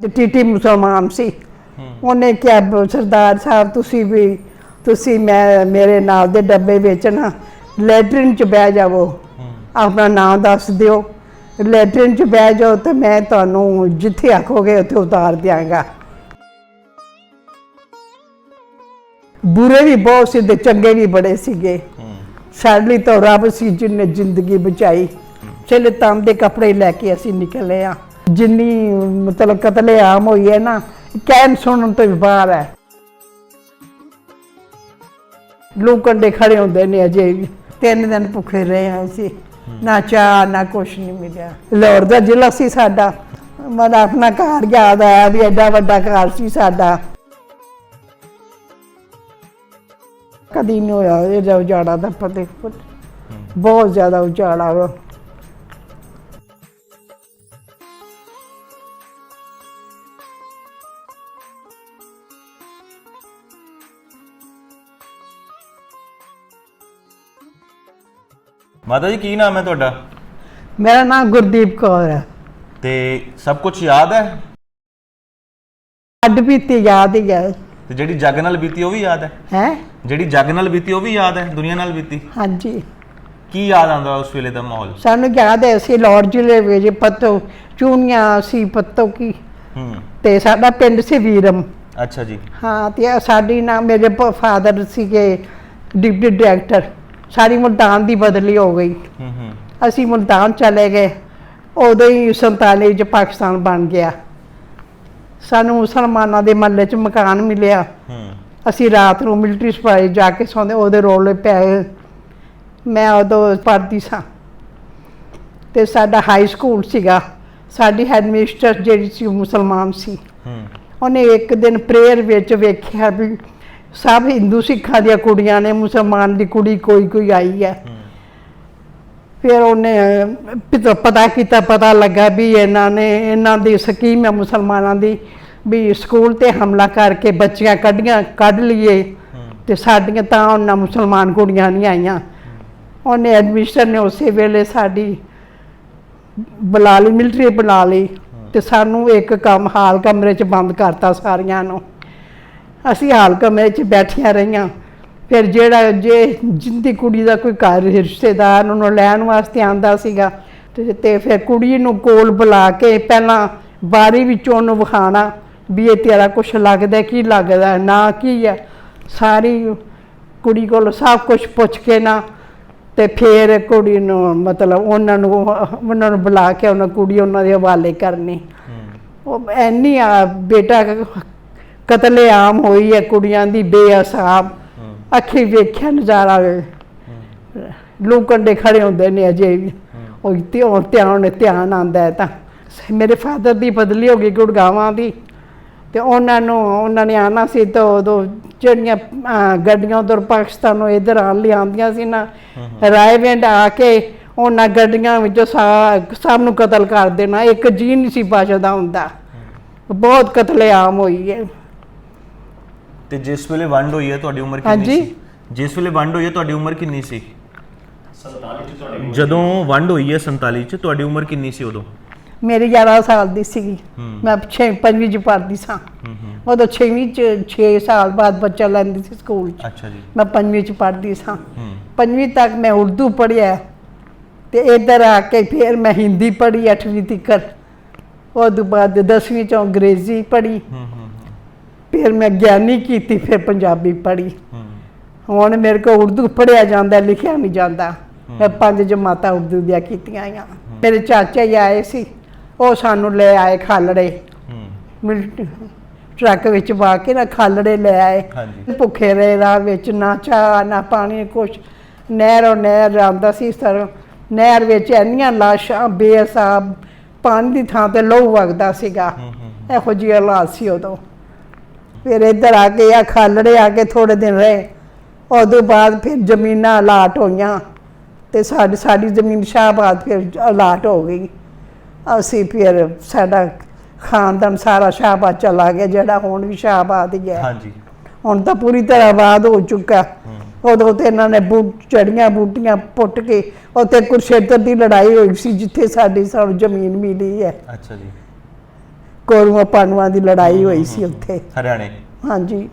ਤੇ ਟੀਟੀ ਮੁਸਲਮਾਨ ਸੀ। ਉਹਨੇ ਕਿਹਾ ਸਰਦਾਰ ਸਾਹਿਬ ਤੁਸੀਂ ਵੀ ਤੁਸੀਂ ਮੈਂ ਮੇਰੇ ਨਾਲ ਦੇ ਡੱਬੇ ਵਿੱਚ ਨਾ ਲੈਟਰਿਨ ਚ ਬਹਿ ਜਾਵੋ। ਆਪਣਾ ਨਾਮ ਦੱਸ ਦਿਓ। ਲੈਟਰਿਨ ਚ ਬਹਿ ਜਾਓ ਤੇ ਮੈਂ ਤੁਹਾਨੂੰ ਜਿੱਥੇ ਆਖੋਗੇ ਉੱਥੇ ਉਤਾਰ ਦਿਆਂਗਾ। ਬੁਰੇ ਵੀ ਬਹੁਤ ਸੀ ਤੇ ਚੰਗੇ ਵੀ ਬੜੇ ਸੀਗੇ। ਸਾਡੇ ਲਈ ਤਾਂ ਰੱਬ ਸੀ ਜਿਹਨੇ ਜ਼ਿੰਦਗੀ ਬਚਾਈ। ਚਲੇ ਤਾਂ ਦੇ ਕੱਪੜੇ ਲੈ ਕੇ ਅਸੀਂ ਨਿਕਲੇ ਆ। ਜਿੰਨੀ ਮਤਲਬ ਕਤਲੇ ਆਮ ਹੋਈ ਹੈ ਨਾ ਕਹਿਣ ਸੁਣਨ ਤੋਂ ਵੀ ਬਾਹਰ ਹੈ। ਲੋਕ ਕੰਡੇ ਖੜੇ ਹੁੰਦੇ ਨੇ ਅਜੇ ਵੀ। ਤਿੰਨ ਦਿਨ ਭੁੱਖੇ ਰਹੇ ਹਾਂ ਅਸੀਂ। ਨਾ ਚਾਹ ਨਾ ਕੁਛ ਨਹੀਂ ਮਿਲਿਆ। ਲਾਹੌਰ ਦਾ ਜ਼ਿਲ੍ਹਾ ਸੀ ਸਾਡਾ। ਮਨ ਆਪਣਾ ਘਰ ਯਾਦ ਆਇਆ ਵੀ ਐਡਾ ਵੱਡਾ ਘਰ ਸੀ ਸਾਡਾ। ਕਦੀ ਨਹੀਂ ਹੋਇਆ ਇਹ ਉਜਾੜਾ ਦਾ ਪਤੇ ਬਹੁਤ ਜ਼ਿਆਦਾ ਉਜਾੜਾ ਮਾਤਾ ਜੀ ਕੀ ਨਾਮ ਹੈ ਤੁਹਾਡਾ? ਮੇਰਾ ਨਾਮ ਗੁਰਦੀਪ ਕੌਰ ਹੈ। ਤੇ ਸਭ ਕੁਝ ਯਾਦ ਹੈ? ਅੱਡ ਬੀਤੀ ਯਾਦ ਹੀ ਹੈ। ਤੇ ਜਿਹੜੀ ਜੱਗ ਨਾਲ ਬੀਤੀ ਉਹ ਵੀ ਯਾਦ ਹੈ? ਹੈ? ਜਿਹੜੀ ਜੱਗ ਨਾਲ ਬੀਤੀ ਉਹ ਵੀ ਯਾਦ ਹੈ ਦੁਨੀਆ ਨਾਲ ਬੀਤੀ? ਹਾਂਜੀ। ਕੀ ਯਾਦ ਆਉਂਦਾ ਉਸ ਵੇਲੇ ਦਾ ਮਾਹੌਲ? ਸਾਨੂੰ ਯਾਦ ਹੈ ਅਸੀਂ ਲਾਹੌਰ ਜ਼ਿਲ੍ਹੇ ਵਿੱਚ ਪੱਤੋ ਚੂਨੀਆਂ ਸੀ ਪੱਤੋ ਕੀ। ਹੂੰ। ਤੇ ਸਾਡਾ ਪਿੰਡ ਸੀ ਵੀਰਮ। ਅੱਛਾ ਜੀ। ਹਾਂ ਤੇ ਸਾਡੀ ਨਾ ਮੇਰੇ ਫਾਦਰ ਸੀਗੇ ਡਿਪਟੀ ਡਾਇਰੈਕਟਰ। ਸਾਰੀ ਮੁਲਤਾਨ ਦੀ ਬਦਲੀ ਹੋ ਗਈ। ਹੂੰ ਹੂੰ। ਅਸੀਂ ਮੁਲਤਾਨ ਚਲੇ ਗਏ। ਉਦੋਂ ਹੀ 47 ਚ ਪਾਕਿਸਤਾਨ ਬਣ ਗਿਆ। ਸਾਨੂੰ ਮੁਸਲਮਾਨਾਂ ਦੇ ਮਹੱਲੇ ਚ ਮਕਾਨ ਮਿਲਿਆ। ਹੂੰ। ਅਸੀਂ ਰਾਤ ਨੂੰ ਮਿਲਟਰੀ ਸਪਾਈ ਜਾ ਕੇ ਸੌਂਦੇ ਉਹਦੇ ਰੋਲੇ ਪਏ। ਮੈਂ ਉਦੋਂ ਪੜ੍ਹਦੀ ਸਾਂ। ਤੇ ਸਾਡਾ ਹਾਈ ਸਕੂਲ ਸੀਗਾ। ਸਾਡੀ ਹੈਡਮਿਸਟਰ ਜਿਹੜੀ ਸੀ ਮੁਸਲਮਾਨ ਸੀ। ਹੂੰ। ਉਹਨੇ ਇੱਕ ਦਿਨ ਪ੍ਰੇਅਰ ਵਿੱਚ ਵੇਖਿਆ ਵੀ ਸਭ ਹਿੰਦੂ ਸਿੱਖਾਂ ਦੀਆਂ ਕੁੜੀਆਂ ਨੇ ਮੁਸਲਮਾਨ ਦੀ ਕੁੜੀ ਕੋਈ ਕੋਈ ਆਈ ਹੈ। ਫਿਰ ਉਹਨੇ ਪਿਤ- ਪਤਾ ਕੀਤਾ ਪਤਾ ਲੱਗਾ ਵੀ ਇਹਨਾਂ ਨੇ ਇਹਨਾਂ ਦੀ ਸਕੀਮ ਹੈ ਮੁਸਲਮਾਨਾਂ ਦੀ ਵੀ ਸਕੂਲ ਤੇ ਹਮਲਾ ਕਰਕੇ ਬੱਚੀਆਂ ਕੱਢੀਆਂ ਕੱਢ ਲਈਏ। ਤੇ ਸਾਡੀਆਂ ਤਾਂ ਉਹਨਾਂ ਮੁਸਲਮਾਨ ਕੁੜੀਆਂ ਨਹੀਂ ਆਈਆਂ। ਉਹਨੇ ਐਡਮਿਸ਼ਨ ਨੇ ਉਸੇ ਵੇਲੇ ਸਾਡੀ ਬੁਲਾ ਲਈ ਮਿਲਟਰੀ ਬੁਲਾ ਲਈ। ਤੇ ਸਾਨੂੰ ਇੱਕ ਕੰਮ ਹਾਲ ਕਮਰੇ 'ਚ ਬੰਦ ਕਰਤਾ ਸਾਰੀਆਂ ਨੂੰ। ਅਸੀਂ ਹਾਲ ਕਮਰੇ 'ਚ ਬੈਠੀਆਂ ਰਹੀਆਂ। ਫਿਰ ਜਿਹੜਾ ਜੇ ਜਿੰਦੀ ਕੁੜੀ ਦਾ ਕੋਈ ਘਰ ਰਿਸ਼ਤੇਦਾਰ ਉਹਨੂੰ ਲੈਣ ਵਾਸਤੇ ਆਂਦਾ ਸੀਗਾ ਤੇ ਫਿਰ ਕੁੜੀ ਨੂੰ ਕੋਲ ਬੁਲਾ ਕੇ ਪਹਿਲਾਂ ਬਾਰੀ ਵਿੱਚੋਂ ਉਹਨੂੰ ਵਿਖਾਣਾ ਵੀ ਇਹ ਤੇਰਾ ਕੁਛ ਲੱਗਦਾ ਕੀ ਲੱਗਦਾ ਨਾ ਕੀ ਹੈ ਸਾਰੀ ਕੁੜੀ ਕੋਲ ਸਭ ਕੁਝ ਪੁੱਛ ਕੇ ਨਾ ਤੇ ਫਿਰ ਕੁੜੀ ਨੂੰ ਮਤਲਬ ਉਹਨਾਂ ਨੂੰ ਉਹਨਾਂ ਨੂੰ ਬੁਲਾ ਕੇ ਉਹਨਾਂ ਕੁੜੀ ਉਹਨਾਂ ਦੇ ਹਵਾਲੇ ਕਰਨੀ। ਉਹ ਐਨੀ ਆ ਬੇਟਾ ਕਤਲੇ ਆਮ ਹੋਈ ਹੈ ਕੁੜੀਆਂ ਦੀ ਬੇਅਸਾਬ ਅੱਖੀ ਵੇਖਿਆ ਨਜ਼ਾਰਾ ਵੇ। ਲੋਕ ਕੰਡੇ ਖੜੇ ਹੁੰਦੇ ਨੇ ਅਜੇ ਵੀ। ਉਹ ਧਿਆਨ ਧਿਆਨ ਧਿਆਨ ਆਂਦਾ ਹੈ ਤਾਂ। ਮੇਰੇ ਫਾਦਰ ਦੀ ਬਦਲੀ ਹੋ ਗਈ ਗੁੜਗਾਵਾਂ ਦੀ। ਤੇ ਉਹਨਾਂ ਨੂੰ ਉਹਨਾਂ ਨੇ ਆਣਾ ਸੀ ਤਾਂ ਉਦੋਂ ਜਿਹੜੀਆਂ ਗੱਡੀਆਂ ਉਧਰ ਪਾਕਿਸਤਾਨੋਂ ਇਧਰ ਆਣ ਲਿਆਂਦੀਆਂ ਸੀ ਨਾ ਰਾਏਵਿੰਡ ਆ ਕੇ ਉਹਨਾਂ ਗੱਡੀਆਂ ਵਿੱਚੋਂ ਸਭ ਨੂੰ ਕਤਲ ਕਰ ਦੇਣਾ। ਇੱਕ ਜੀ ਨਹੀਂ ਸੀ ਬਚਦਾ ਹੁੰਦਾ। ਬਹੁਤ ਕਤਲੇਆਮ ਹੋਈ ਹੈ। ਤੇ ਜਿਸ ਵੇਲੇ ਵੰਡ ਹੋਈ ਹੈ ਤੁਹਾਡੀ ਉਮਰ ਕਿੰਨੀ ਹਾਂਜੀ। ਸੀ? ਜਿਸ ਵੇਲੇ ਵੰਡ ਹੋਈ ਹੈ ਤੁਹਾਡੀ ਉਮਰ ਕਿੰਨੀ ਸੀ? 47 ਜਦੋਂ ਵੰਡ ਹੋਈ ਹੈ 47 ਚ ਤੁਹਾਡੀ ਉਮਰ ਕਿੰਨੀ ਸੀ ਉਦੋਂ? ਮੇਰੀ 11 ਸਾਲ ਦੀ ਸੀਗੀ। ਮੈਂ 6 ਪੰਜਵੀਂ ਚ ਪੜ੍ਹਦੀ ਸਾਂ। ਹੂੰ ਹੂੰ। ਉਦੋਂ 6ਵੀਂ ਚ 6 ਸਾਲ ਬਾਅਦ ਬੱਚਾ ਲੈਂਦੀ ਸੀ ਸਕੂਲ ਚ। ਅੱਛਾ ਜੀ। ਮੈਂ ਪੰਜਵੀਂ ਚ ਪੜ੍ਹਦੀ ਸਾਂ। ਹੂੰ। ਪੰਜਵੀਂ ਤੱਕ ਮੈਂ ਉਰਦੂ ਪੜ੍ਹਿਆ। ਤੇ ਇੱਧਰ ਆ ਕੇ ਫਿਰ ਮੈਂ ਹਿੰਦੀ ਪੜ੍ਹੀ 8ਵੀਂ ਤੱਕ ਉਹ ਤੋਂ ਬਾਅਦ 10ਵੀਂ ਚ ਅੰਗਰੇਜ਼ੀ ਪੜ੍ਹੀ। ਹੂੰ। ਫਿਰ ਮੈਂ ਗਿਆਨੀ ਕੀਤੀ ਫਿਰ ਪੰਜਾਬੀ ਪੜ੍ਹੀ। ਹੁਣ ਮੇਰੇ ਕੋਲ ਉਰਦੂ ਪੜ੍ਹਿਆ ਜਾਂਦਾ ਲਿਖਿਆ ਨਹੀਂ ਜਾਂਦਾ। ਮੈਂ ਪੰਜ ਜਮਾਤਾਂ ਉਰਦੂ ਦੀਆਂ ਕੀਤੀਆਂ ਆ ਮੇਰੇ ਚਾਚਾ ਹੀ ਆਏ ਸੀ ਉਹ ਸਾਨੂੰ ਲੈ ਆਏ ਖਾਲੜੇ। ਟਰੱਕ ਵਿੱਚ ਪਾ ਕੇ ਨਾ ਖਾਲੜੇ ਲੈ ਆਏ। ਭੁੱਖੇ ਰਹੇ ਰਾਹ ਵਿੱਚ ਨਾ ਚਾਹ ਨਾ ਪਾਣੀ ਕੁਛ। ਨਹਿਰੋਂ ਨਹਿਰ ਜਾਂਦਾ ਸੀ ਤਰ੍ਹਾਂ ਨਹਿਰ ਵਿੱਚ ਇੰਨੀਆਂ ਲਾਸ਼ਾਂ ਬੇਸਾਬ ਪਾਣੀ ਦੀ ਥਾਂ ਤੇ ਲਹੂ ਵਗਦਾ ਸੀਗਾ। ਇਹੋ ਜਿਹੀ ਹਾਲਾਤ ਸੀ ਉਦੋਂ। ਫਿਰ ਇੱਧਰ ਆ ਕੇ ਆ ਖਾਲੜੇ ਆ ਕੇ ਥੋੜੇ ਦਿਨ ਰਹੇ। ਉਦੋਂ ਬਾਅਦ ਫਿਰ ਜ਼ਮੀਨਾਂ ਅਲਾਟ ਹੋਈਆਂ ਤੇ ਸਾਡੀ ਸਾਡੀ ਜ਼ਮੀਨ ਸ਼ਾਹਬਾਦ ਫਿਰ ਅਲਾਟ ਹੋ ਗਈ। ਅਸੀਂ ਫਿਰ ਸਾਡਾ ਖਾਨਦਾਨ ਸਾਰਾ ਸ਼ਾਹਬਾਦ ਚਲਾ ਗਿਆ ਜਿਹੜਾ ਹੁਣ ਵੀ ਸ਼ਾਹਬਾਦ ਹੀ ਹੈ। ਹਾਂਜੀ। ਹੁਣ ਤਾਂ ਪੂਰੀ ਤਰ੍ਹਾਂ ਆਬਾਦ ਹੋ ਚੁੱਕਾ। ਉਦੋਂ ਤੇ ਇਹਨਾਂ ਨੇ ਬੂਟ ਚੜੀਆਂ ਬੂਟੀਆਂ ਪੁੱਟ ਕੇ ਉੱਥੇ ਕੁਰਸ਼ੇਤਰ ਦੀ ਲੜਾਈ ਹੋਈ ਸੀ ਜਿੱਥੇ ਸਾਡੀ ਸਾਨੂੰ ਜ਼ਮੀਨ ਮਿਲੀ ਹੈ। ਅੱਛਾ ਜੀ। ਕੋਰੂਆਂ ਪਾਨੂਆਂ ਦੀ ਲੜਾਈ ਹੋਈ ਸੀ ਉੱਥੇ। ਹਰਿਆਣੇ। ਹਾਂਜੀ।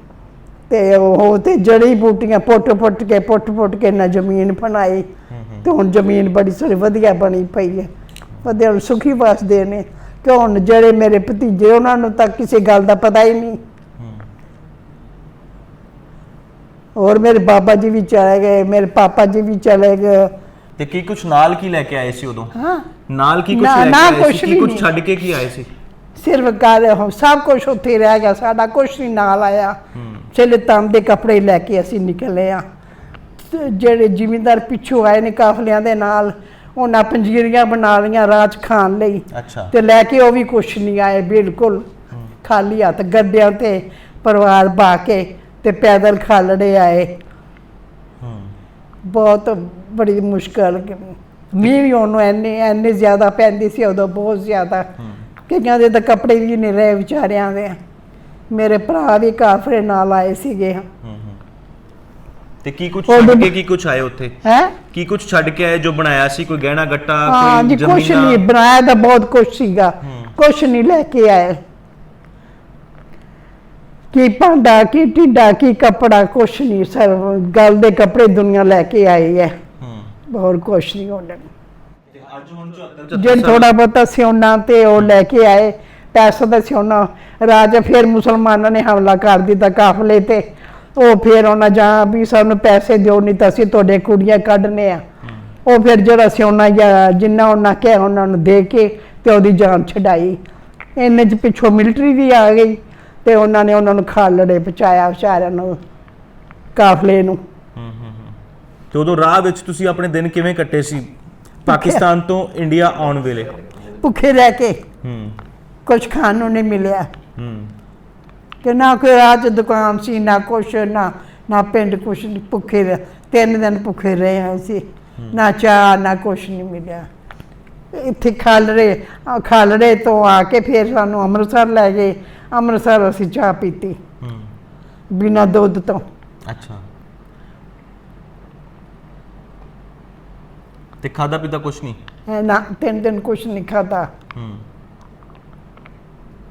ਤੇ ਉਹ ਤੇ ਜੜੀ ਬੂਟੀਆਂ ਪੁੱਟ ਪੁੱਟ ਕੇ ਪੁੱਟ ਪੁੱਟ ਕੇ ਨਾ ਜ਼ਮੀਨ ਬਣਾਈ ਤੇ ਹੁਣ ਜ਼ਮੀਨ ਬੜੀ ਸਾਰੀ ਵਧੀਆ ਬਣੀ ਪਈ ਹੈ। ਵਧੀਆ ਸੁਖੀ ਵਸਦੇ ਨੇ। ਕਿ ਹੁਣ ਜਿਹੜੇ ਮੇਰੇ ਭਤੀਜੇ ਉਹਨਾਂ ਨੂੰ ਤਾਂ ਕਿਸੇ ਗੱਲ ਦਾ ਪਤਾ ਹੀ ਨਹੀਂ। ਔਰ ਮੇਰੇ ਬਾਬਾ ਜੀ ਵੀ ਚਲੇ ਗਏ ਮੇਰੇ ਪਾਪਾ ਜੀ ਵੀ ਚਲੇ ਗਏ। ਤੇ ਕੀ ਕੁਝ ਨਾਲ ਕੀ ਲੈ ਕੇ ਆਏ ਸੀ ਉਦੋਂ? ਹਾਂ। ਨਾਲ ਕੀ ਕੁਝ ਲੈ ਕੇ ਆਏ ਸੀ? ਕੁਛ ਕੀ ਕੁਝ। ਛੱਡ ਕੇ ਕੀ ਆਏ ਸੀ? ਸਿਰਫ ਘਰ ਉਹ ਸਭ ਕੁਝ ਉੱਥੇ ਹੀ ਰਹਿ ਗਿਆ ਸਾਡਾ ਕੁਝ ਨਹੀਂ ਨਾਲ ਆਇਆ। ਚਲੇ ਤੰਮ ਦੇ ਕੱਪੜੇ ਲੈ ਕੇ ਅਸੀਂ ਨਿਕਲੇ ਆ। ਤੇ ਜਿਹੜੇ ਜ਼ਿਮੀਂਦਾਰ ਪਿੱਛੋਂ ਆਏ ਨੇ ਕਾਫਲਿਆਂ ਦੇ ਨਾਲ ਉਹਨਾਂ ਪੰਜੀਰੀਆਂ ਬਣਾ ਲਈਆਂ ਰਾਜ ਖਾਣ ਲਈ। ਅੱਛਾ। ਤੇ ਲੈ ਕੇ ਉਹ ਵੀ ਕੁਛ ਨਹੀਂ ਆਏ ਬਿਲਕੁਲ ਖਾਲੀ ਹੱਥ ਗੱਡਿਆਂ ਤੇ ਪਰਿਵਾਰ ਬਾ ਕੇ ਤੇ ਪੈਦਲ ਖਾਲੜੇ ਆਏ। ਹੂੰ। ਬਹੁਤ ਬੜੀ ਮੁਸ਼ਕਲ ਮੀਂਹ ਵੀ ਉਹਨੂੰ ਐਨੇ ਐਨੇ ਜ਼ਿਆਦਾ ਪੈਂਦੀ ਸੀ ਉਦੋਂ ਬਹੁਤ ਜ਼ਿਆਦਾ। ਕਈਆਂ ਦੇ ਤਾਂ ਕੱਪੜੇ ਵੀ ਨਹੀਂ ਰਹੇ ਵਿਚਾਰਿਆਂ ਦੇ ਮੇਰੇ ਭਰਾ ਵੀ ਕਾਫਰੇ ਨਾਲ ਆਏ ਸੀਗੇ। ਤੇ ਕੀ ਕੁਝ ਛੱਡ ਕੇ ਕੀ ਕੁਝ ਆਏ ਉੱਥੇ? ਹੈ? ਕੀ ਕੁਝ ਛੱਡ ਕੇ ਆਏ ਜੋ ਬਣਾਇਆ ਸੀ? ਕੋਈ ਗਹਿਣਾ ਗੱਟਾ ਹਾਂ ਕੋਈ ਜੀ ਜ਼ਮੀਨਾਂ? ਨਹੀਂ ਬਣਾਇਆ ਤਾਂ ਬਹੁਤ ਕੁਛ ਸੀਗਾ। ਕੁਛ ਨਹੀਂ ਲੈ ਕੇ ਆਏ। ਕੀ ਭਾਂਡਾ ਕੀ ਢਿੱਡਾ ਕੀ ਕੱਪੜਾ ਕੁਛ ਨਹੀਂ। ਸਰ ਗੱਲ ਦੇ ਕੱਪੜੇ ਦੁਨੀਆ ਲੈ ਕੇ ਆਈ ਹੈ ਹੂੰ। ਹੋਰ ਕੁਛ ਨਹੀਂ ਉਹਨਾਂ ਅੱਜ ਹੁਣ 74 ਜੇ ਥੋੜਾ ਬਹੁਤਾ ਸਿਉਣਾ ਤੇ ਉਹ ਲੈ ਕੇ ਆਏ ਪੈਸਾ ਦਾ ਸਿਉਣਾ ਰਾਜਾ ਫਿਰ ਮੁਸਲਮਾਨਾਂ ਨੇ ਹਮਲਾ ਕਰ ਦਿੱਤਾ ਕਾਫਲੇ ਤੇ। ਉਹ ਫਿਰ ਉਹਨਾਂ ਜਾਂ ਵੀ ਸਾਨੂੰ ਪੈਸੇ ਦਿਓ ਨਹੀਂ ਤਾਂ ਅਸੀਂ ਤੁਹਾਡੇ ਕੁੜੀਆਂ ਕੱਢਨੇ ਆ। ਉਹ ਫਿਰ ਜਿਹੜਾ ਸਿਉਣਾ ਜਾਂ ਜਿੰਨਾ ਉਹਨਾਂ ਕਿਹਾ ਉਹਨਾਂ ਨੂੰ ਦੇ ਕੇ ਤੇ ਉਹਦੀ ਜਾਨ ਛਡਾਈ। ਇੰਨੇ ਚ ਪਿੱਛੋਂ ਮਿਲਟਰੀ ਵੀ ਆ ਗਈ ਤੇ ਉਹਨਾਂ ਨੇ ਉਹਨਾਂ ਨੂੰ ਖਾਲੜੇ ਪਹੁੰਚਾਇਆ ਵਿਚਾਰਿਆਂ ਨੂੰ ਕਾਫਲੇ ਨੂੰ। ਹੂੰ ਹੂੰ ਹੂੰ। ਤੇ ਉਦੋਂ ਰਾਹ ਵਿੱਚ ਤੁਸੀਂ ਆਪਣੇ ਦਿਨ ਕਿਵੇਂ ਕੱਟੇ ਸੀ? ਪਾਕਿਸਤਾਨ ਤੋਂ ਇੰਡੀਆ ਆਉਣ ਵੇਲੇ। ਭੁੱਖੇ ਰਹਿ ਕੇ ਹੂੰ। ਕੁਝ ਖਾਣ ਨੂੰ ਨਹੀਂ ਮਿਲਿਆ। ਹੂੰ। ਕਿ ਨਾ ਕੋਈ ਰਾਤ ਦੁਕਾਨ ਸੀ ਨਾ ਕੁਛ ਨਾ ਨਾ ਪਿੰਡ ਕੁਛ ਭੁੱਖੇ ਰਹੇ ਤਿੰਨ ਦਿਨ ਭੁੱਖੇ ਰਹੇ ਹਾਂ। ਅਸੀਂ ਨਾ ਚਾਹ ਨਾ ਕੁਛ ਨਹੀਂ ਮਿਲਿਆ। ਇੱਥੇ ਖਾਲੜੇ ਖਾਲੜੇ ਤੋਂ ਆ ਕੇ ਫਿਰ ਸਾਨੂੰ ਅੰਮ੍ਰਿਤਸਰ ਲੈ ਗਏ। ਅੰਮ੍ਰਿਤਸਰ ਅਸੀਂ ਚਾਹ ਪੀਤੀ। ਹੂੰ। ਬਿਨਾਂ ਦੁੱਧ ਤੋਂ। ਅੱਛਾ। ਤੇ ਖਾਦਾ ਪੀਤਾ ਕੁਝ ਨਹੀਂ? ਇਹ ਨਾ ਤਿੰਨ ਦਿਨ ਕੁਛ ਨਹੀਂ ਖਾਦਾ ਹੂੰ।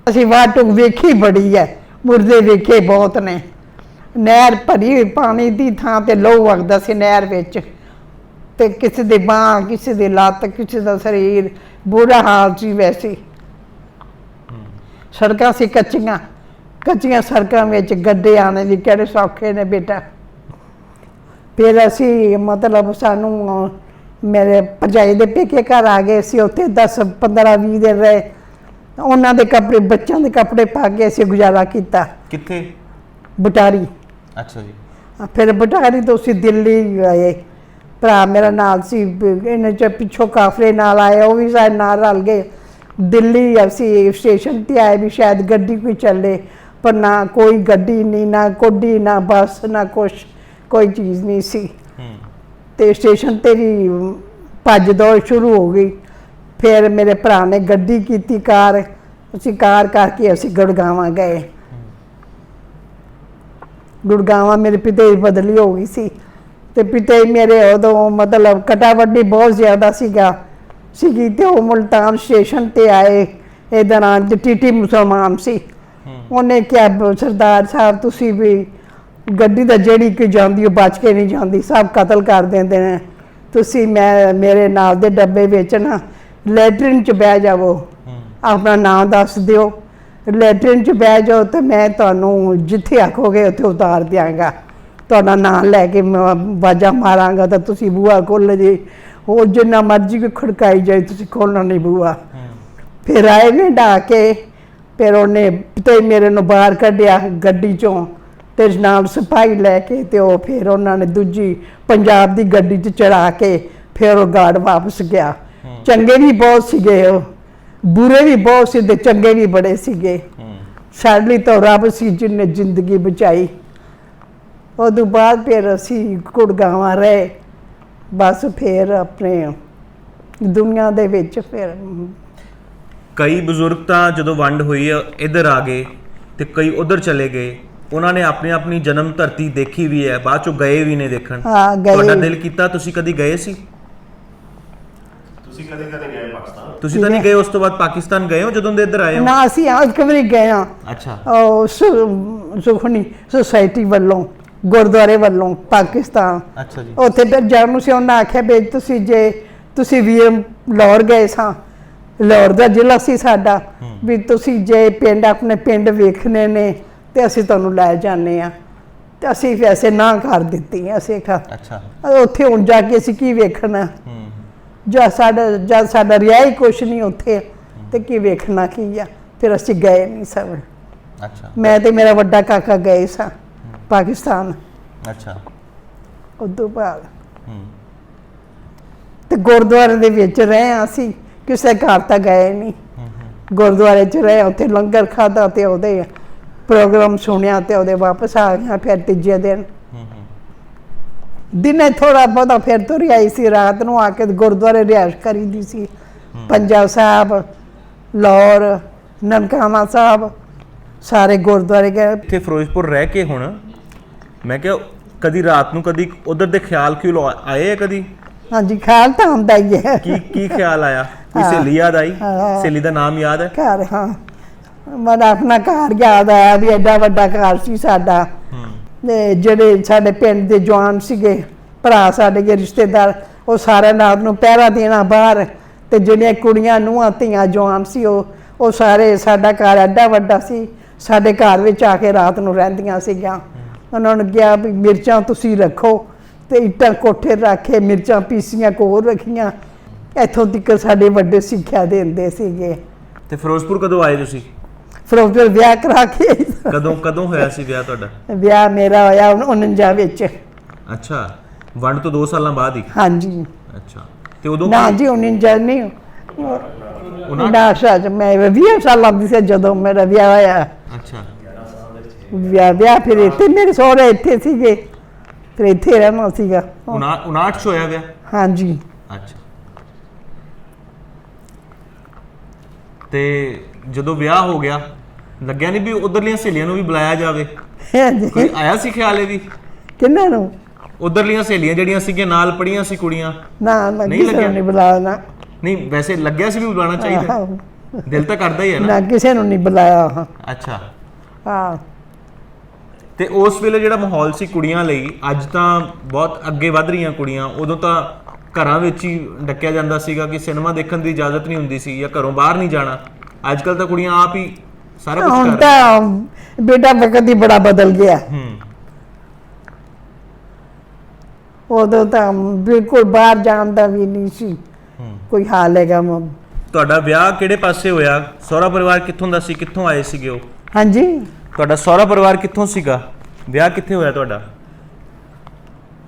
ਅਸੀਂ ਵਾਟੂ ਵੇਖੀ ਬੜੀ ਹੈ ਮੁਰਦੇ ਵੇਖੇ ਬਹੁਤ ਨੇ। ਨਹਿਰ ਭਰੀ ਹੋਈ ਪਾਣੀ ਦੀ ਥਾਂ ਤੇ ਲਹੂ ਵਗਦਾ ਸੀ ਨਹਿਰ ਵਿੱਚ। ਤੇ ਕਿਸੇ ਦੇ ਬਾਹ ਕਿਸੇ ਦੇ ਲੱਤ ਕਿਸੇ ਦਾ ਸਰੀਰ ਬੁਰਾ ਹਾਲ ਸੀ ਵੈਸੇ। ਸੜਕਾਂ ਸੀ ਕੱਚੀਆਂ ਕੱਚੀਆਂ ਸੜਕਾਂ ਵਿੱਚ ਗੱਡੇ ਆਣੇ ਵੀ ਕਿਹੜੇ ਸੌਖੇ ਨੇ ਬੇਟਾ। ਫਿਰ ਅਸੀਂ ਮਤਲਬ ਸਾਨੂੰ ਮੇਰੇ ਭਰਜਾਈ ਦੇ ਪੇਕੇ ਘਰ ਆ ਗਏ ਸੀ ਉੱਥੇ 10 15 20 ਦਿਨ ਰਹੇ। ਉਹਨਾਂ ਦੇ ਕੱਪੜੇ ਬੱਚਿਆਂ ਦੇ ਕੱਪੜੇ ਪਾ ਕੇ ਅਸੀਂ ਗੁਜ਼ਾਰਾ ਕੀਤਾ। ਕਿੱਥੇ? ਬਟਾਰੀ। ਅੱਛਾ ਜੀ। ਫਿਰ ਬਟਾਰੀ ਤੋਂ ਅਸੀਂ ਦਿੱਲੀ ਗਏ ਭਰਾ ਮੇਰਾ ਨਾਲ ਸੀ ਇਹਨੇ ਚ ਪਿੱਛੋਂ ਕਾਫਲੇ ਨਾਲ ਆਏ ਉਹ ਵੀ ਸਾਡੇ ਨਾਲ ਰਲ ਗਏ। ਦਿੱਲੀ ਅਸੀਂ ਸਟੇਸ਼ਨ ਤੇ ਆਏ ਵੀ ਸ਼ਾਇਦ ਗੱਡੀ ਕੋਈ ਚੱਲੇ ਪਰ ਨਾ ਕੋਈ ਗੱਡੀ ਨਹੀਂ ਨਾ ਕੋਡੀ ਨਾ ਬੱਸ ਨਾ ਕੁਛ ਕੋਈ ਚੀਜ਼ ਨਹੀਂ ਸੀ। ਤੇ ਸਟੇਸ਼ਨ ਤੇ ਵੀ ਭੱਜ ਦੌੜ ਸ਼ੁਰੂ ਹੋ ਗਈ। ਫਿਰ ਮੇਰੇ ਭਰਾ ਨੇ ਗੱਡੀ ਕੀਤੀ ਕਾਰ। ਅਸੀਂ ਕਾਰ ਕਰਕੇ ਅਸੀਂ ਗੁੜਗਾਵਾਂ ਗਏ। ਗੁੜਗਾਵਾਂ ਮੇਰੇ ਪਿਤਾ ਦੀ ਬਦਲੀ ਹੋ ਗਈ ਸੀ। ਤੇ ਪਿਤਾ ਮੇਰੇ ਉਦੋਂ ਮਤਲਬ ਕਟਾ ਵੱਡੀ ਬਹੁਤ ਜ਼ਿਆਦਾ ਸੀਗਾ। ਸੀਗੀ ਤੇ ਉਹ ਮੁਲਤਾਨ ਸਟੇਸ਼ਨ ਤੇ ਆਏ। ਇਹਦਾ ਨਾਂ ਟੀਟੀ ਮੁਸਲਮਾਨ ਸੀ। ਉਹਨੇ ਕਿਹਾ ਸਰਦਾਰ ਸਾਹਿਬ ਤੁਸੀਂ ਵੀ ਗੱਡੀ ਦਾ ਜਿਹੜੀ ਕਿ ਜਾਂਦੀ ਉਹ ਬਚ ਕੇ ਨਹੀਂ ਜਾਂਦੀ ਸਭ ਕਤਲ ਕਰ ਦਿੰਦੇ ਨੇ। ਤੁਸੀਂ ਮੈਂ ਮੇਰੇ ਨਾਲ ਦੇ ਡੱਬੇ ਵਿੱਚ ਨਾ ਲੈਟਰਿਨ ਚ ਬਹਿ ਜਾਵੋ। ਆਪਣਾ ਨਾਮ ਦੱਸ ਦਿਓ। ਲੈਟਰਿਨ ਚ ਬਹਿ ਜਾਓ ਤੇ ਮੈਂ ਤੁਹਾਨੂੰ ਜਿੱਥੇ ਆਖੋਗੇ ਉੱਥੇ ਉਤਾਰ ਦਿਆਂਗਾ। ਤੁਹਾਡਾ ਨਾਮ ਲੈ ਕੇ ਮੈਂ ਬਾਜਾ ਮਾਰਾਂਗਾ ਤਾਂ ਤੁਸੀਂ ਬੂਹਾ ਖੋਲ ਜੀ। ਹੋਰ ਜਿੰਨਾ ਮਰਜ਼ੀ ਕੋਈ ਖੜਕਾਈ ਜਾਏ ਤੁਸੀਂ ਖੋਲਣਾ ਨਹੀਂ ਹੂੰ। ਫਿਰ ਆਏ ਨੇ ਢਾ ਕੇ ਫਿਰ ਉਹਨੇ ਤੇ ਮੇਰੇ ਨੂੰ ਬਾਹਰ ਕੱਢਿਆ ਗੱਡੀ ਚੋਂ। ਤੇ ਨਾਲ ਸਿਪਾਹੀ ਲੈ ਕੇ ਤੇ ਉਹ ਫਿਰ ਉਹਨਾਂ ਨੇ ਦੂਜੀ ਪੰਜਾਬ ਦੀ ਗੱਡੀ 'ਚ ਚੜਾ ਕੇ ਫਿਰ ਉਹ ਗਾਰਡ ਵਾਪਸ ਗਿਆ। ਚੰਗੇ ਵੀ ਬਹੁਤ ਸੀਗੇ ਉਹ ਬੁਰੇ ਵੀ ਬਹੁਤ ਸੀ ਤੇ ਚੰਗੇ ਵੀ ਬੜੇ ਸੀਗੇ। ਸਾਡੇ ਲਈ ਤਾਂ ਰੱਬ ਸੀ ਜਿਹਨੇ ਜ਼ਿੰਦਗੀ ਬਚਾਈ। ਉਦੋਂ ਬਾਅਦ ਫਿਰ ਅਸੀਂ ਕੁੜਗਾਵਾਂ ਰਹੇ। ਬਸ ਫਿਰ ਆਪਣੇ ਦੁਨੀਆ ਦੇ ਵਿੱਚ ਫਿਰ ਕਈ ਬਜ਼ੁਰਗ ਤਾਂ ਜਦੋਂ ਵੰਡ ਹੋਈ ਇੱਧਰ ਆ ਗਏ ਤੇ ਕਈ ਉਧਰ ਚਲੇ ਗਏ। ਉਹਨਾਂ ਨੇ ਆਪਣੀ ਆਪਣੀ ਜਨਮ ਧਰਤੀ ਦੇਖੀ ਵੀ ਹੈ ਬਾਅਦ ਚੋਂ ਗਏ ਵੀ ਨੇ ਦੇਖਣ। ਹਾਂ, ਗਏ। ਤੁਹਾਡਾ ਦਿਲ ਕੀਤਾ ਤੁਸੀਂ ਕਦੀ ਗਏ ਸੀ? ਤੁਸੀਂ ਕਦੇ ਕਦੇ ਗਏ ਪਾਕਿਸਤਾਨ? ਤੁਸੀਂ ਤਾਂ ਨਹੀਂ ਗਏ ਉਸ ਤੋਂ ਬਾਅਦ ਪਾਕਿਸਤਾਨ ਗਏ ਹੋ ਜਦੋਂ ਦੇ ਇੱਧਰ ਆਏ ਹੋ? ਨਾ ਅਸੀਂ ਅੱਜ ਕਵਰੀ ਗਏ ਹਾਂ। ਅੱਛਾ। ਉਹ ਸੁ- ਸੁਖਣੀ ਸੁਸਾਇਟੀ ਵੱਲੋਂ ਗੁਰਦੁਆਰੇ ਵੱਲੋਂ ਪਾਕਿਸਤਾਨ। ਅੱਛਾ ਜੀ। ਉੱਥੇ ਫਿਰ ਜਾਣ ਨੂੰ ਸੀ ਉਹਨਾਂ ਆਖਿਆ ਵੀ ਤੁਸੀਂ ਜੇ ਤੁਸੀਂ ਵੀ ਲਾਹੌਰ ਗਏ ਸਾਂ ਲਾਹੌਰ ਦਾ ਜ਼ਿਲ੍ਹਾ ਸੀ ਸਾਡਾ ਵੀ ਤੁਸੀਂ ਜੇ ਪਿੰਡ ਆਪਣੇ ਪਿੰਡ ਵੇਖਣੇ ਨੇ ਤੇ ਅਸੀਂ ਤੁਹਾਨੂੰ ਲੈ ਜਾਂਦੇ ਆ ਤੇ ਅਸੀਂ ਵੈਸੇ ਨਾ ਕਰ ਦਿੱਤੀ ਅਸੀਂ ਕਿਹਾ ਅੱਛਾ। ਉੱਥੇ ਹੁਣ ਜਾ ਕੇ ਅਸੀਂ ਕੀ ਵੇਖਣਾ? ਹੂੰ ਜਦ ਸਾਡਾ ਜਦ ਸਾਡਾ ਰਿਹਾ ਹੀ ਕੁਛ ਨਹੀਂ ਉੱਥੇ ਤੇ ਕੀ ਵੇਖਣਾ ਕੀ ਆ? ਫਿਰ ਅਸੀਂ ਗਏ ਨਹੀਂ ਸਭ। ਅੱਛਾ। ਮੈਂ ਤੇ ਮੇਰਾ ਵੱਡਾ ਕਾਕਾ ਗਏ ਸਾਂ ਪਾਕਿਸਤਾਨ। ਅੱਛਾ। ਉਦੋਂ ਬਾਅਦ। ਹੂੰ। ਤੇ ਗੁਰਦੁਆਰੇ ਦੇ ਵਿੱਚ ਰਹੇ ਅਸੀਂ ਕਿਸੇ ਘਰ ਤਾਂ ਗਏ ਨਹੀਂ ਗੁਰਦੁਆਰੇ 'ਚ ਰਹੇ ਉੱਥੇ ਲੰਗਰ ਖਾਦਾ ਤੇ ਉਹਦੇ ਪ੍ਰੋਗਰਾਮ ਸੁਣਿਆ ਤੇ ਉਹਦੇ ਵਾਪਸ ਆ ਗਿਆ ਫਿਰ ਤੀਜੇ ਦਿਨ। ਦਿਨੇ ਥੋੜਾ ਬਹੁਤਾ ਫਿਰ ਤੁਰ ਆਈ ਸੀ ਰਾਤ ਨੂੰ ਆ ਕੇ ਗੁਰਦੁਆਰੇ ਰਿਹਾਇਸ਼ ਕਰੀਦੀ ਸੀ। ਪੰਜਾਬ ਸਾਹਿਬ ਲਾਹੌਰ ਨਨਕਾਣਾ ਸਾਹਿਬ ਸਾਰੇ ਗੁਰਦੁਆਰੇ ਗਏ। ਇੱਥੇ ਫਿਰੋਜ਼ਪੁਰ ਰਹਿ ਕੇ ਹੁਣ ਮੈਂ ਕਿਹਾ ਕਦੀ ਰਾਤ ਨੂੰ ਕਦੀ ਉਧਰ ਦੇ ਖਿਆਲ ਕਿਉਂ ਆਏ ਆ ਕਦੀ? ਹਾਂਜੀ ਖਿਆਲ ਤਾਂ ਆਉਂਦਾ ਹੀ ਹੈ। ਕੀ ਕੀ ਖਿਆਲ ਆਇਆ? ਯਾਦ ਆਈ? ਹਾਂ। ਸਹੇਲੀ ਦਾ ਨਾਮ ਯਾਦ ਹੈ? ਘਰ ਹਾਂ। ਮਨ ਆਪਣਾ ਘਰ ਯਾਦ ਆਇਆ ਵੀ ਐਡਾ ਵੱਡਾ ਘਰ ਸੀ ਸਾਡਾ। ਤੇ ਜਿਹੜੇ ਸਾਡੇ ਪਿੰਡ ਦੇ ਜਵਾਨ ਸੀਗੇ ਭਰਾ ਸਾਡੇ ਦੇ ਰਿਸ਼ਤੇਦਾਰ ਉਹ ਸਾਰੇ ਰਾਤ ਨੂੰ ਪਹਿਰਾ ਦੇਣਾ ਬਾਹਰ ਤੇ ਜਿਹੜੀਆਂ ਕੁੜੀਆਂ ਨੂੰਹਾਂ ਧੀਆਂ ਜਵਾਨ ਸੀ ਉਹ ਉਹ ਸਾਰੇ ਸਾਡਾ ਘਰ ਐਡਾ ਵੱਡਾ ਸੀ ਸਾਡੇ ਘਰ ਵਿੱਚ ਆ ਕੇ ਰਾਤ ਨੂੰ ਰਹਿੰਦੀਆਂ ਸੀਗੀਆਂ। ਉਹਨਾਂ ਨੂੰ ਕਿਹਾ ਵੀ ਮਿਰਚਾਂ ਤੁਸੀਂ ਰੱਖੋ ਤੇ ਇੱਟਾਂ ਕੋਠੇ ਰੱਖੇ ਮਿਰਚਾਂ ਪੀਸੀਆਂ ਕੋਲ ਰੱਖੀਆਂ। ਇੱਥੋਂ ਤੱਕ ਸਾਡੇ ਵੱਡੇ ਸਿੱਖਿਆ ਦਿੰਦੇ ਸੀਗੇ। ਤੇ ਫਿਰੋਜ਼ਪੁਰ ਕਦੋਂ ਆਏ ਤੁਸੀਂ? ਫਿਰੋਜ਼ਪੁਰ ਵਿਆਹ ਕਰਾ ਕੇ ਕਦੋਂ ਕਦੋਂ ਹੋਇਆ ਸੀ ਵਿਆਹ ਤੁਹਾਡਾ? ਵਿਆਹ ਮੇਰਾ ਹੋਇਆ 49 ਵਿੱਚ। ਅੱਛਾ ਵੰਡ ਤੋਂ 2 ਸਾਲਾਂ ਬਾਅਦ ਹੀ? ਹਾਂਜੀ। ਅੱਛਾ ਤੇ ਉਦੋਂ ਨਾ ਜੀ 49 ਨਹੀਂ। ਉਨਾ- ਨਾ ਸਾਜ ਮੈਂ 20 ਸਾਲਾਂ ਦੀ ਸੀ ਜਦੋਂ ਮੇਰਾ ਵਿਆਹ ਹੋਇਆ। ਅੱਛਾ। ਵਿਆਹ ਵਿਆਹ ਫਿਰ ਇੱਥੇ ਮੇਰੇ ਸਹੁਰੇ ਇੱਥੇ ਸੀਗੇ। ਫਿਰ ਇੱਥੇ ਰਹਿਣਾ ਸੀਗਾ। ਉਨਾ 59 ਚ ਹੋਇਆ ਵਿਆਹ? ਹਾਂਜੀ। ਅੱਛਾ। ਤੇ ਜਦੋਂ ਵਿਆਹ ਹੋ ਗਿਆ ਲੱਗਿਆ ਨਹੀਂ ਵੀ ਉਧਰਲੀਆਂ ਸਹੇਲੀਆਂ ਨੂੰ ਵੀ ਬੁਲਾਇਆ ਜਾਵੇ? ਹਾਂਜੀ। ਕੋਈ ਆਇਆ ਸੀ ਖਿਆਲ ਵੀ? ਕਿੰਨਾਂ ਨੂੰ? ਉਧਰਲੀਆਂ ਸਹੇਲੀਆਂ ਜਿਹੜੀਆਂ ਸੀਗੀਆਂ ਨਾਲ ਪੜੀਆਂ ਸੀ ਕੁੜੀਆਂ। ਨਾ ਨਾ ਨਹੀਂ ਕਿਸੇ ਲੱਗਿਆ? ਨੂੰ ਨਹੀਂ ਬੁਲਾਇਆ ਨਹੀਂ ਵੈਸੇ ਲੱਗਿਆ ਸੀ ਵੀ ਬੁਲਾਉਣਾ ਚਾਹੀਦਾ। ਆਹੋ। ਦਿਲ ਤਾਂ ਕਰਦਾ ਹੀ ਹੈ ਨਾ। ਨਾ ਕਿਸੇ ਨੂੰ ਨਹੀਂ ਬੁਲਾਇਆ ਹਾਂ ਅੱਛਾ। ਹਾਂ। ਤੇ ਉਸ ਵੇਲੇ ਜਿਹੜਾ ਮਾਹੌਲ ਸੀ ਕੁੜੀਆਂ ਲਈ ਅੱਜ ਤਾਂ ਬਹੁਤ ਅੱਗੇ ਵੱਧ ਰਹੀਆਂ ਕੁੜੀਆਂ ਉਦੋਂ ਤਾਂ ਘਰਾਂ ਵਿੱਚ ਹੀ ਡੱਕਿਆ ਜਾਂਦਾ ਸੀਗਾ ਕਿ ਸਿਨੇਮਾ ਦੇਖਣ ਦੀ ਇਜਾਜ਼ਤ ਨਹੀਂ ਹੁੰਦੀ ਸੀ ਜਾਂ ਘਰੋਂ ਬਾਹਰ ਨਹੀਂ ਜਾਣਾ। ਅੱਜ ਕੱਲ ਤਾਂ ਕੁੜੀਆਂ ਆਪ ਹੀ ਸਾਰਾ ਕੁਝ ਹੁਣ ਕਰ ਰਹੀਆਂ। ਤਾਂ ਬੇਟਾ ਵਕਤ ਹੀ ਬੜਾ ਬਦਲ ਗਿਆ। ਹੂੰ। ਉਦੋਂ ਤਾਂ ਬਿਲਕੁਲ ਬਾਹਰ ਜਾਣ ਦਾ ਵੀ ਨਹੀਂ ਸੀ ਕੋਈ ਹਾਲ ਹੈਗਾ ਮ- ਤੁਹਾਡਾ ਵਿਆਹ ਕਿਹੜੇ ਪਾਸੇ ਹੋਇਆ? ਸਹੁਰਾ ਪਰਿਵਾਰ ਕਿੱਥੋਂ ਦਾ ਸੀ? ਕਿੱਥੋਂ ਆਏ ਸੀਗੇ ਉਹ? ਹਾਂਜੀ। ਤੁਹਾਡਾ ਸਹੁਰਾ ਪਰਿਵਾਰ ਕਿੱਥੋਂ ਸੀਗਾ? ਵਿਆਹ ਕਿੱਥੇ ਹੋਇਆ ਤੁਹਾਡਾ?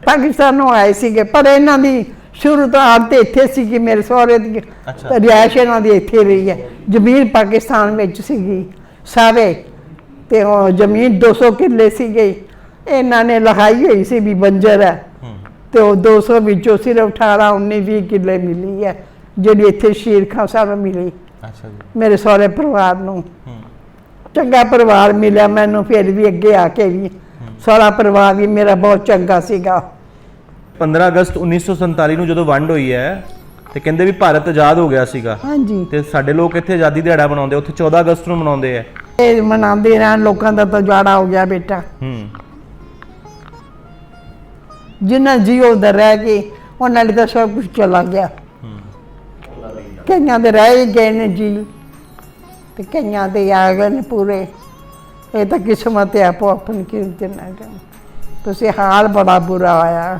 ਪਾਕਿਸਤਾਨੋਂ ਆਏ ਸੀਗੇ ਪਰ ਇਹਨਾਂ ਦੀ ਸ਼ੁਰੂ ਤੋਂ ਆਪ ਤੇ ਇੱਥੇ ਸੀ ਕਿ ਮੇਰੇ ਸਹੁਰੇ ਦੀ ਅੱਛਾ। ਰਿਹਾਇਸ਼ ਇਹਨਾਂ ਦੀ ਇੱਥੇ ਰਹੀ ਹੈ। ਜ਼ਮੀਨ ਪਾਕਿਸਤਾਨ ਵਿੱਚ ਸੀਗੀ। ਸਾਰੇ ਤੇ ਉਹ ਜ਼ਮੀਨ 200 ਕਿੱਲੇ ਸੀਗੇ। ਇਹਨਾਂ ਨੇ ਲਹਾਈ ਹੋਈ ਸੀ ਵੀ ਬੰਜਰ ਹੈ। ਹੂੰ। ਤੇ ਉਹ 200 ਵਿੱਚੋਂ ਸਿਰਫ 18 19 20 ਕਿੱਲੇ ਮਿਲੀ ਹੈ ਜਿਹੜੀ ਇੱਥੇ ਸ਼ੇਰ ਖਾਂ ਸਾਹਿਬ ਨੂੰ ਮਿਲੀ। ਅੱਛਾ ਜੀ। ਮੇਰੇ ਸਹੁਰੇ ਪਰਿਵਾਰ ਨੂੰ। ਹੂੰ। ਚੰਗਾ ਪਰਿਵਾਰ ਮਿਲਿਆ ਮੈਨੂੰ ਫਿਰ ਵੀ ਅੱਗੇ ਆ ਕੇ ਵੀ। ਸਹੁਰਾ ਪਰਿਵਾਰ ਵੀ ਮੇਰਾ ਬਹੁਤ ਚੰਗਾ ਸੀਗਾ। 15 ਅਗਸਤ 1947 ਨੂੰ ਜਦੋਂ ਵੰਡ ਹੋਈ ਹੈ ਤੇ ਕਹਿੰਦੇ ਵੀ ਭਾਰਤ ਆਜ਼ਾਦ ਹੋ ਗਿਆ ਸੀਗਾ। ਹਾਂਜੀ। ਤੇ ਸਾਡੇ ਲੋਕ ਇੱਥੇ ਆਜ਼ਾਦੀ ਦਿਹਾੜਾ ਮਨਾਉਂਦੇ ਉੱਥੇ 14 ਅਗਸਤ ਨੂੰ ਮਨਾਉਂਦੇ ਆ। ਇਹ ਮਨਾਉਂਦੇ ਰਹਿਣ ਲੋਕਾਂ ਦਾ ਤਾਂ ਜਾੜਾ ਹੋ ਗਿਆ ਬੇਟਾ। ਹੂੰ। ਜਿਨ੍ਹਾਂ ਜੀਓ ਦਾ ਰਹਿ ਕੇ ਉਹਨਾਂ ਲਈ ਤਾਂ ਸਭ ਕੁਝ ਚਲਾ ਗਿਆ। ਹੂੰ। ਕਈਆਂ ਦੇ ਰਹਿ ਗਏ ਨੇ ਜੀ ਤੇ ਕਈਆਂ ਦੇ ਆ ਗਏ ਨੇ ਪੂਰੇ। ਇਹ ਤਾਂ ਕਿਸਮਤ ਹੈ ਆਪੋ ਆਪਣੀ ਕਿਸਮਤ ਨਾਲ। ਤੁਸੀਂ ਹਾਲ ਬੜਾ ਬੁਰਾ ਹੋਇਆ।